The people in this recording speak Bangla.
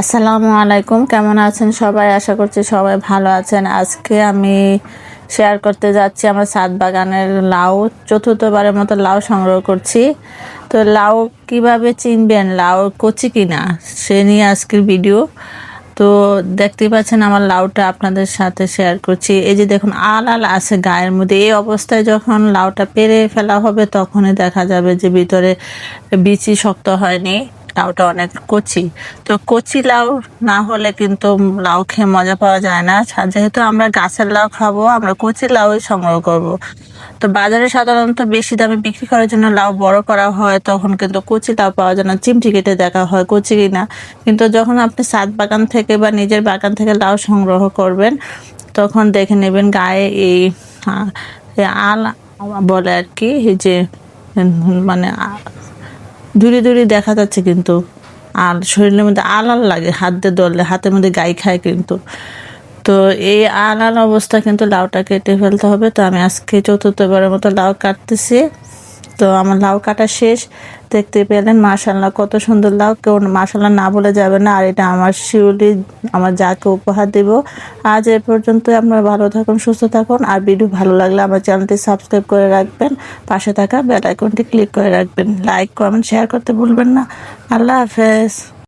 আসসালামু আলাইকুম, কেমন আছেন সবাই? আশা করছি সবাই ভালো আছেন। আজকে আমি শেয়ার করতে যাচ্ছি আমার সাত বাগানের লাউ, চতুর্থবারের মতো লাউ সংগ্রহ করছি। তো লাউ কীভাবে চিনবেন? লাউ কচি কিনা? সে নিয়ে আজকের ভিডিও তো দেখতেই পাচ্ছেন আমার লাউটা আপনাদের সাথে শেয়ার করছি। এই যে দেখুন আল আল আছে গায়ের মধ্যে। এই অবস্থায় যখন লাউটা পেরে ফেলা হবে, তখনই দেখা যাবে যে ভিতরে বিচি শক্ত হয়নি। লাউটা অনেক কচি। তো কচি লাউ না হলে কিন্তু লাউ খেয়ে মজা পাওয়া যায় না। যেহেতু আমরা গাছের লাউ খাব, আমরা কচি লাউই সংগ্রহ করব। তো বাজারে সাধারণত বেশি দামে বিক্রি করার জন্য লাউ বড় করা হয়, তখন কিন্তু কচি লাউ পাওয়া যায় না। চিমটি কেটে দেখা হয় কচি কিনা। কিন্তু যখন আপনি সাত বাগান থেকে বা নিজের বাগান থেকে লাউ সংগ্রহ করবেন, তখন দেখে নেবেন গায়ে এই আল বলে আর কি যে মানে দূরে দূরে দেখা যাচ্ছে কিন্তু। আর শরীরের মধ্যে আলাল লাগে, হাত দিয়ে ধরলে হাতের মধ্যে গাই খায় কিন্তু। তো এই আলাল অবস্থা কিন্তু লাউটা কেটে ফেলতে হবে। তো আমি আজকে চতুর্থবারের মতো লাউ কাটতেছি। তো আমার লাউ কাটা শেষ। দেখতে পেলেন মাশাল্লাহ কত সুন্দর লাউ। কেউ মাশাল্লাহ না বলে যাবে না, আর এটা আমার শিউলি, আমার যাকে উপহার দেব। আজ এ পর্যন্ত আপনারা ভালো থাকুন, সুস্থ থাকুন, আর ভিডিও ভালো লাগলে আমার চ্যানেলটি সাবস্ক্রাইব করে রাখবেন। পাশে থাকা বেল আইকনটি ক্লিক করে রাখবেন। লাইক, কমেন্ট, শেয়ার করতে ভুলবেন না। আল্লাহ হাফেজ।